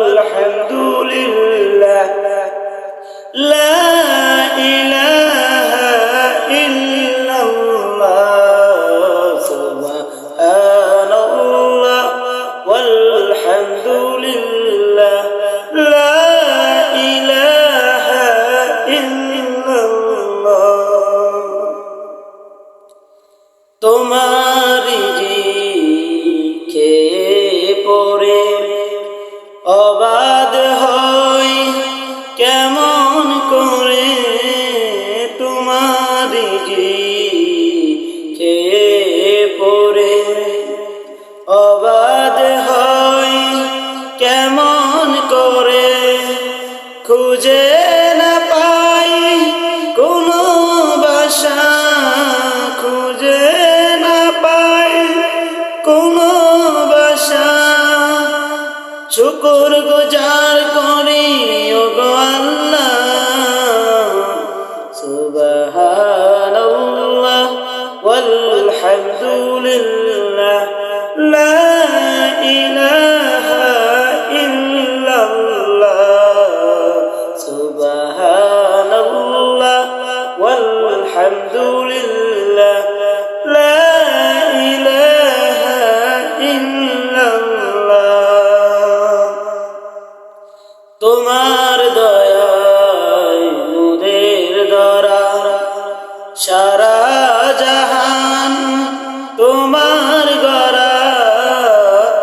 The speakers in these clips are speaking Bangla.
walhamdulillah লা ইলাহা ইল্লাল্লাহ সুবহানাল্লাহ walhamdulillah লা ইলাহা ইল্লাল্লাহ তোমারি খেয়ে পড়ে অবাধ হয় কেমন করে তোমার খেয়ে পড়ে। অবাদ হয় কেমন করে খুঁজে শুকুর গুজার করি ও গো আল্লাহ। সুবহানাল্লাহ walhamdulillah লা জাহান তোমার গড়া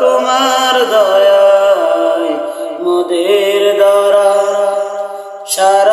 তোমার দয়ায় মোদের দরা সারা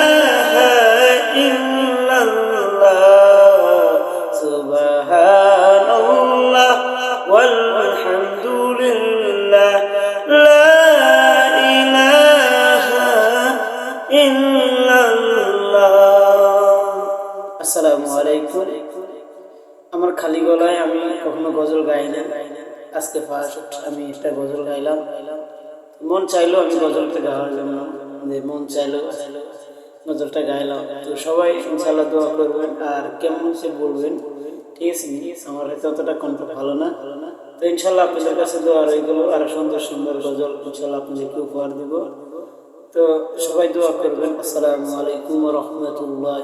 আসসালামু আলাইকুম। আমার খালি গলায় আমি কখনো গজল গাই না। আজকে ফার্স্ট আমি একটা গজল গাইলাম। মন চাইলো আমি গজলটা গাওয়ার জন্য যে মন চাইলো গজলটা গাইলাম। তো সবাই ইনশাল্লাহ দোয়া করবেন। আর কেমন সে বলবেন, ঠিক আছে আমার হয়তো অতটা কণ্ঠ ভালো না। তো ইনশাল্লাহ আপনাদের কাছে দোয়া রয়ে গেল আর সুন্দর সুন্দর গজল ইনশাল্লাহ আপনাদেরকে উপহার দেব। তো সবাই দোয়া করবেন। আসসালামু আলাইকুম রহমতুল্লাহ